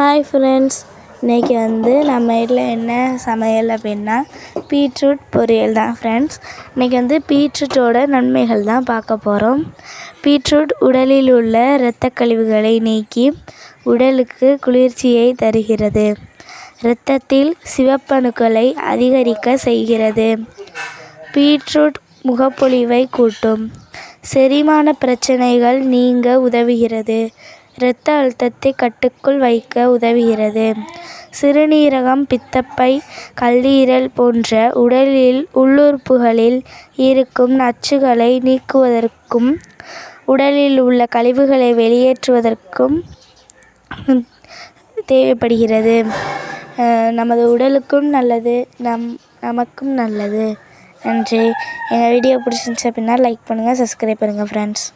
Hi friends இன்றைக்கி வந்து நம்ம வீட்டில் என்ன சமையல் அப்படின்னா பீட்ரூட் பொரியல் தான் ஃப்ரெண்ட்ஸ் இன்றைக்கி வந்து பீட்ரூட்டோட நன்மைகள் தான் பார்க்க போகிறோம் பீட்ரூட் உடலில் உள்ள இரத்த கழிவுகளை நீக்கி உடலுக்கு குளிர்ச்சியை தருகிறது. இரத்தத்தில் சிவப்பணுக்களை அதிகரிக்க செய்கிறது. பீட்ரூட் முகப்பொலிவை கூட்டும். செரிமான பிரச்சனைகள் நீங்க உதவுகிறது. இரத்த அழுத்தத்தை கட்டுக்குள் வைக்க உதவுகிறது. சிறுநீரகம் பித்தப்பை கல்லீரல் போன்ற உடலில் உள்ளுறுப்புகளில் இருக்கும் நச்சுகளை நீக்குவதற்கும் உடலில் உள்ள கழிவுகளை வெளியேற்றுவதற்கும் தேவைப்படுகிறது. நமது உடலுக்கும் நல்லது நம் நமக்கும் நல்லது. நன்றி. எங்கள் வீடியோ பிடிச்சிருந்துச்சி அப்படின்னா லைக் பண்ணுங்கள் சப்ஸ்கிரைப் பண்ணுங்கள் ஃப்ரெண்ட்ஸ்